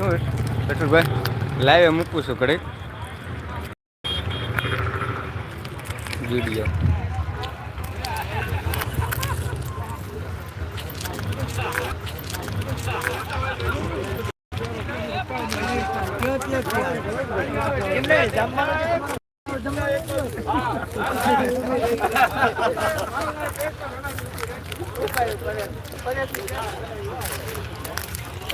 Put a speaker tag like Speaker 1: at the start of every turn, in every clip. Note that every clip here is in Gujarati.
Speaker 1: શું કટુરભાઈ લાઈવ મૂકું છું ઘડીક. વીડિયો.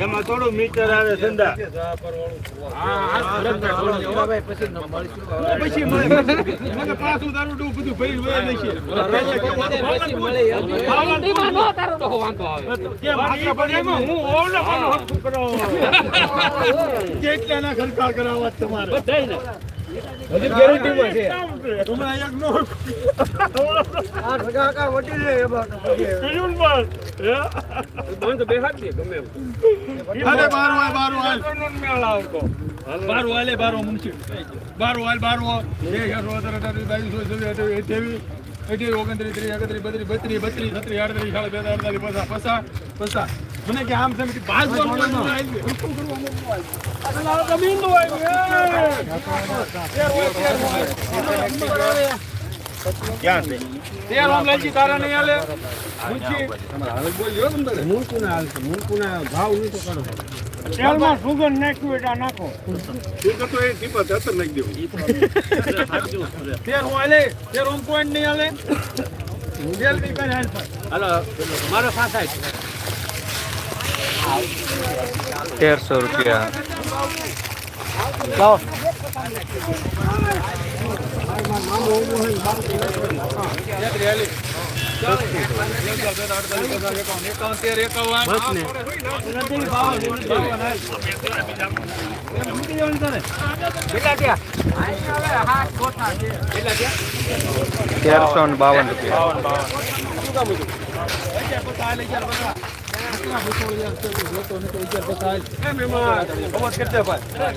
Speaker 2: એમાં થોડું તારું ડૂબ બધું ભરી વહી જશે. કેમ આગળ પણ એમાં હું ઓવલો પણ હરખું કરાવવા. કેટલાના ખર્ચા કરાવવા તમારે હજી ગેરંટીમાં છે તમે એક નો બીજું પણ, હે? અરે બારો હાલ, બારો હાલ. બારો હાલે, બારો મુનશી. બારો હાલ, બારો. અઠ્યાવીસ, અઠ્યાવીસ, ઓગણત્રીસ, ત્રીસ, એકત્રીસ, બત્રીસ, બત્રીસ, બત્રીસ, છત્રીસ, આડત્રીસ, સાડા બે અડતાલીસ, પચાસ, પચાસ, પચાસ. મને કે આમ છે પાંચ બોલવાનું આવી ગયું. શું કરવાનું? આ તો જમીનનું આવી ગયું. એ. તેર આમ લાગી તારા નહીં તો મુનશી. તેલમાં સુગંધ નાખ્યું એટલે આ નાખો. તેર હું હાલે તેર હું કોઈ નહીં હાલે. તેલની કઈ હાલ થાય.
Speaker 1: તેરસો રૂપિયા.
Speaker 2: તેત્રી
Speaker 1: તેરસો ને બાવન રૂપિયા.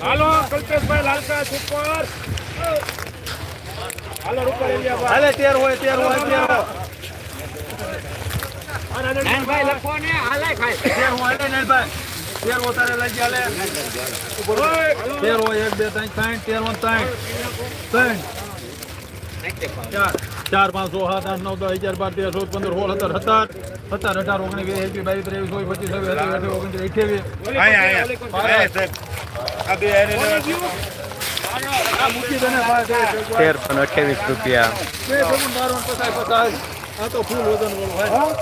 Speaker 2: હાલો કલ્પેશભાઈ લાલકા સુપર હાલો રૂપા હાલે તેર હોય તેર હોય તેર હોય તેર હોય હાલે નાનભાઈ. તેર હોય તારે લઈ ગયા તેર હોય એક બે ત્રણ ત્રણ તેર ત્રણ ત્રણ ચાર. ચાર પાંચ સો સાત આઠ નવ દસ અગિયાર બાર તેર ચૌદ પંદર સોળ સત્તર સત્તર સત્તર અઢાર ઓગણીસ વીસ એકવીસ બાવીસ ત્રેવીસ ચોવીસ પચીસ છવ્વીસ સત્યાવીસ ઓગણત્રીસ અઠ્યાવીસ. દે દે, દે, દે.
Speaker 1: તેરસો ને અઠ્યાવીસ રૂપિયા.
Speaker 2: આ તો ફૂલ વજન વાળું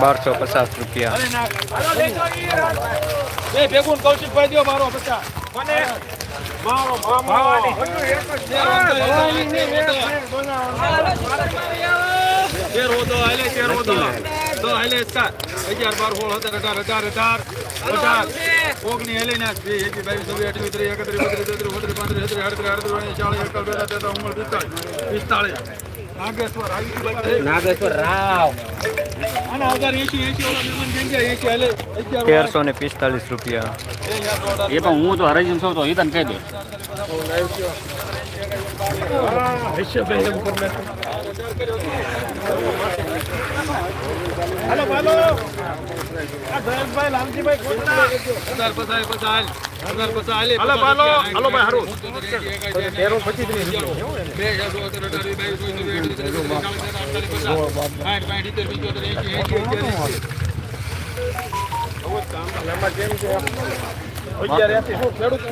Speaker 1: બારસો પચાસ રૂપિયા.
Speaker 2: અરે ના. બે ભેગું કૌશિકભાઈ દ્યો બારો પચાસ. તેર હોતો, હાલે, તેર હોતો. તો હાલે સાત. અગિયાર, બાર, સોળ, સત્તર, અઢાર, અઢાર, અઢાર, અઢાર. ઓગણીસ હાલે ના. વીસ, એકવીસ, બાવીસ, એકત્રીસ, બત્રીસ, તેત્રીસ, ચોત્રીસ, પાંત્રીસ, છત્રીસ, આડત્રીસ, આડત્રીસ, ચાલીસ, એકતાલીસ, બેતાલીસ, ચુમ્માલીસ, પિસ્તાલીસ, પિસ્તાલીસ. નાગેશ્વર આવી ગયું ભાઈ.
Speaker 3: નાગેશ્વર રાવ
Speaker 1: તેરસો ને પિસ્તાલીસ રૂપિયા.
Speaker 3: એ પણ હું તો હરાજી છું તો એ તને કહી દઉં.
Speaker 2: હાલો જયેશભાઈ લાલજીભાઈ કોટડા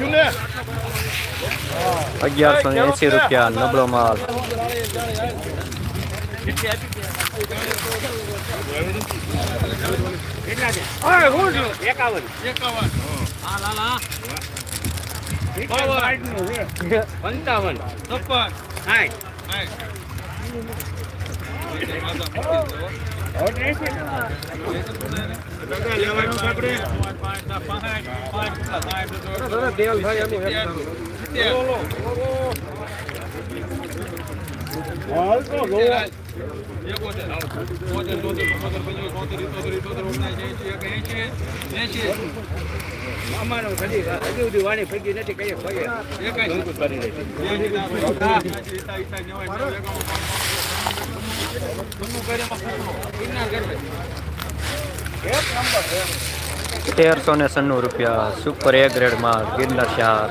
Speaker 2: ને
Speaker 1: અગિયારસો એંસી રૂપિયા નબળો માલ.
Speaker 3: પંચાવન
Speaker 2: છપ્પન
Speaker 3: સાઠ
Speaker 2: એકોતેર,
Speaker 1: તેરસો ને સન્નું રૂપિયા સુપર એ ગ્રેડ માલ ગિરનાર શાર